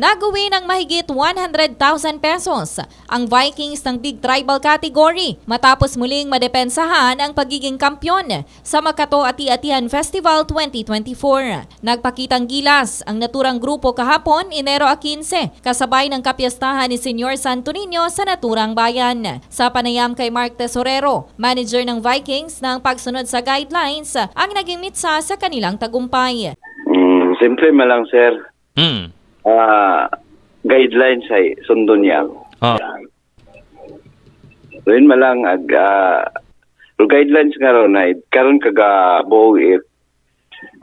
Naguwi ng mahigit 100,000 pesos ang Vikings ng Big Tribal category matapos muling madepensahan ang pagiging kampyon sa Makato Ati-Atihan Festival 2024. Nagpakitang gilas ang naturang grupo kahapon Enero 15 kasabay ng kapiyastahan ni Senyor Santo Niño sa naturang bayan. Sa panayam kay Mark Tesorero, manager ng Vikings ng pagsunod sa guidelines ang naging mitsa sa kanilang tagumpay. Mm, simple man lang, sir. Mm. Ah, guidelines ay sundon niya. Oh. So, yun man lang, ag, pero guidelines nga ron ay, karon kaga buo it,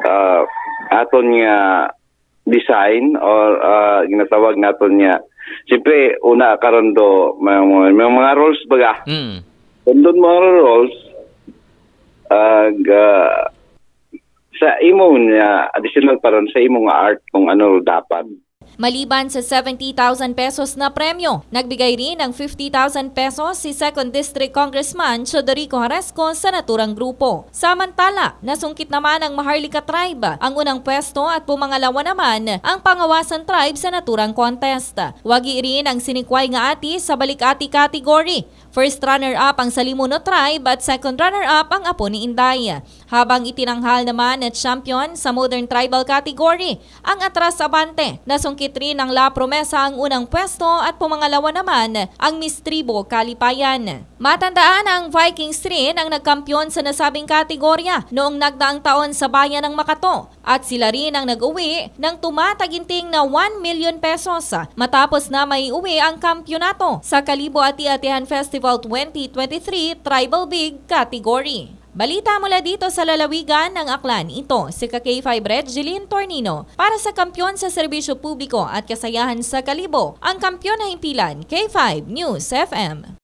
ah, aton nga design or ah, ginatawag naton nga, siyempre, una karon do, may, may mga rules baga. Mm. Sundon mo ang rules, ag, ah, sa imo nga, additional pa ron sa imo nga art kung ano dapat. Maliban sa 70,000 pesos na premyo, nagbigay rin ng 50,000 pesos si 2nd District Congressman Chodorico Haresco sa naturang grupo. Samantala, nasungkit naman ang Maharlika Tribe ang unang pwesto at pumangalawa naman ang Pangawasan Tribe sa naturang contest. Wagi rin ang sinikway nga ati sa balik-ati category. First runner-up ang Salimuno Tribe at second runner-up ang Apo ni Inday. Habang itinanghal naman at champion sa Modern Tribal category, ang Atras Abante. Nasungkit rin ng La Promesa ang unang pwesto at pumangalawa naman ang Miss Tribo Kalipayan. Matandaan ang Vikings rin ang nagkampiyon sa nasabing kategorya noong nagdaang taon sa bayan ng Makato at sila rin ang nag-uwi ng tumataginting na 1 million pesos matapos na may uwi ang kampyonato sa Kalibo Ati-Atihan Festival 2023 Tribal Big category. Balita mula dito sa lalawigan ng Aklan. Ito si K5 Red Jeline Tornino para sa kampyon sa serbisyo publiko at kasayahan sa Kalibo. Ang kampyon na himpilan, K5 News FM.